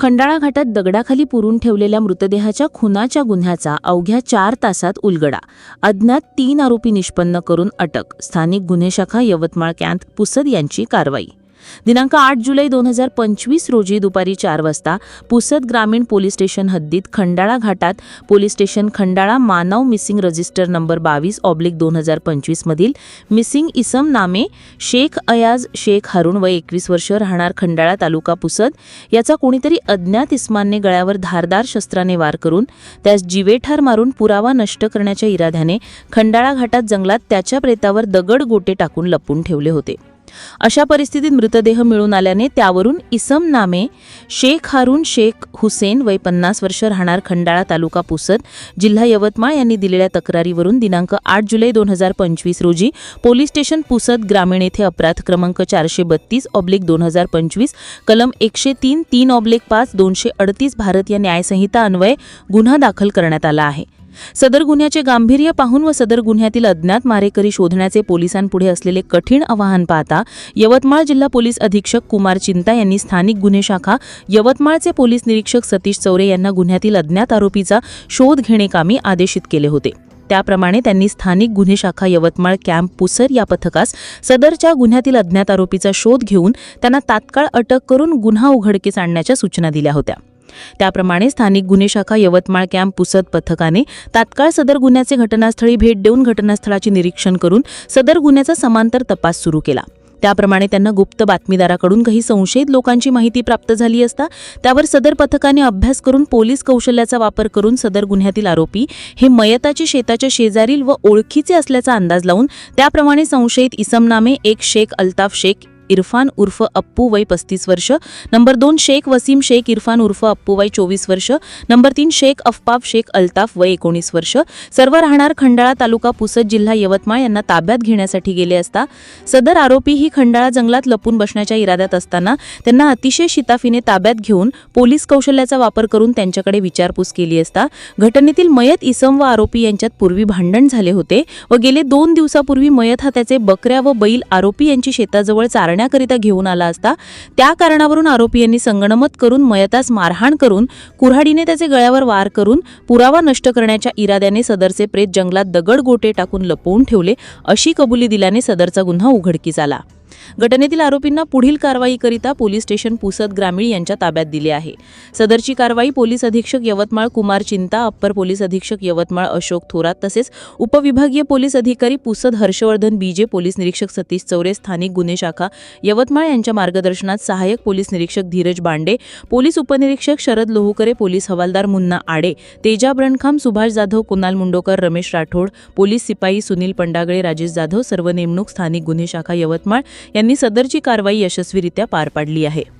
खंडाळा घाटात दगडाखाली पुरून ठेवलेल्या मृतदेहाच्या खुनाच्या गुन्ह्याचा अवघ्या चार तासात उलगडा. अज्ञात तीन आरोपी निष्पन्न करून अटक. स्थानिक गुन्हे शाखा यवतमाळ कॅन्थ पुसद यांची कारवाई. दिनांक आठ जुलै दोन हजार पंचवीस रोजी दुपारी चार वाजता पुसद ग्रामीण पोलीस स्टेशन हद्दीत खंडाळा घाटात पोलीस स्टेशन खंडाळा मानव मिसिंग रजिस्टर नंबर बावीस ऑब्लिक दोन हजार पंचवीसमधील मिसिंग इसम नामे शेख अयाज शेख हारून व एकवीस वर्ष राहणार खंडाळा तालुका पुसद याचा कोणीतरी अज्ञात इस्मानने गळ्यावर धारदार शस्त्राने वार करून त्यास जिवेठार मारून पुरावा नष्ट करण्याच्या इराद्याने खंडाळा घाटात जंगलात त्याच्या प्रेतावर दगड गोटे टाकून लपून ठेवले होते. अशा परिस्थितीत मृतदेह मिळून आल्याने त्यावरून इसम नामे शेख हारून शेख हुसेन वय पन्नास वर्ष राहणार खंडाळा तालुका पुसद जिल्हा यवतमाळ यांनी दिलेल्या तक्रारीवरून दिनांक आठ जुलै दोन हजार पंचवीस रोजी पोलीस स्टेशन पुसद ग्रामीण येथे अपराध क्रमांक चारशे बत्तीस ऑब्लिक दोन हजार पंचवीस कलम एकशे तीन तीन ऑब्लिक पाच दोनशे अडतीस भारतीय न्यायसंहिता अन्वये गुन्हा दाखल करण्यात आला आहे. सदर गुन्ह्याचे गांभीर्य पाहून व सदर गुन्ह्यातील अज्ञात मारेकरी शोधण्याचे पोलिसांपुढे असलेले कठीण आवाहन पाहता यवतमाळ जिल्हा पोलीस अधीक्षक कुमार चिंता यांनी स्थानिक गुन्हे शाखा यवतमाळचे पोलीस निरीक्षक सतीश चौरे यांना गुन्ह्यातील अज्ञात आरोपीचा शोध घेणेकामी आदेशित केले होते. त्याप्रमाणे त्यांनी स्थानिक गुन्हे शाखा यवतमाळ कॅम्प पुसर या पथकास सदरच्या गुन्ह्यातील अज्ञात आरोपीचा शोध घेऊन त्यांना तात्काळ अटक करून गुन्हा उघडकीस आणण्याच्या सूचना दिल्या होत्या. त्याप्रमाणे स्थानिक गुन्हे शाखा यवतमाळ कॅम्प पुसद पथकाने तात्काळ सदर गुन्ह्याचे घटनास्थळी भेट देऊन घटनास्थळाचे निरीक्षण करून सदर गुन्ह्याचा समांतर तपास सुरू केला. त्याप्रमाणे त्यांना गुप्त बातमीदाराकडून काही संशयित लोकांची माहिती प्राप्त झाली असता त्यावर सदर पथकाने अभ्यास करून पोलीस कौशल्याचा वापर करून सदर गुन्ह्यातील आरोपी हे मयताची शेताच्या शेजारील व ओळखीचे असल्याचा अंदाज लावून त्याप्रमाणे संशयित इसमनामे एक शेख अल्ताफ शेख इरफान उर्फ अप्पू वय पस्तीस वर्ष. नंबर दोन शेख वसीम शेख इरफान उर्फ अप्पू वय चोवीस वर्ष. नंबर तीन शेख अफपाफ शेख अल्ताफ वय एकोणीस वर्ष. सर्व राहणार खंडाळा तालुका पुसद जिल्हा यवतमाळ यांना ताब्यात घेण्यासाठी गेले असता सदर आरोपी ही खंडाळा जंगलात लपून बसण्याच्या इराद्यात असताना त्यांना अतिशय शिताफीने ताब्यात घेऊन पोलीस कौशल्याचा वापर करून त्यांच्याकडे विचारपूस केली असता घटनेतील मयत इसम व आरोपी यांच्यात पूर्वी भांडण झाले होते व गेले दोन दिवसापूर्वी मयत हा त्याचे बकऱ्या व बैल आरोपी यांची शेताजवळ चारण्याकरिता घेऊन आला असता त्या कारणावरून आरोपी यांनी संगणमत करून मयतास मारहाण करून कुऱ्हाडीने त्याचे गळ्यावर वार करून पुरावा नष्ट करण्याच्या इराद्याने सदरचे प्रेत जंगलात दगड गोटे टाकून लपवून ठेवले अशी कबुली दिल्याने सदरचा गुन्हा उघडकीस आला. घटनेतील आरोपींना पुढील कारवाईकरिता पोलीस स्टेशन पुसद ग्रामीण यांच्या ताब्यात दिले आहे. सदरची कारवाई पोलीस अधीक्षक यवतमाळ कुमार चिंता अप्पर पोलीस अधीक्षक यवतमाळ अशोक थोरात तसेच उपविभागीय पोलीस अधिकारी पुसद हर्षवर्धन बीजे पोलीस निरीक्षक सतीश चौरे स्थानिक गुन्हे शाखा यवतमाळ यांच्या मार्गदर्शनात सहाय्यक पोलीस निरीक्षक धीरज बांडे पोलीस उपनिरीक्षक शरद लोहुकरे पोलीस हवालदार मुन्ना आडे तेजा ब्रणखाम सुभाष जाधव कुणाल मुंडोकर रमेश राठोड पोलीस सिपाई सुनील पंडागळे राजेश जाधव सर्व नेमणूक स्थानिक गुन्हे शाखा यवतमाळ यांनी सदरची कारवाई यशस्वीरित्या पार पाडली आहे.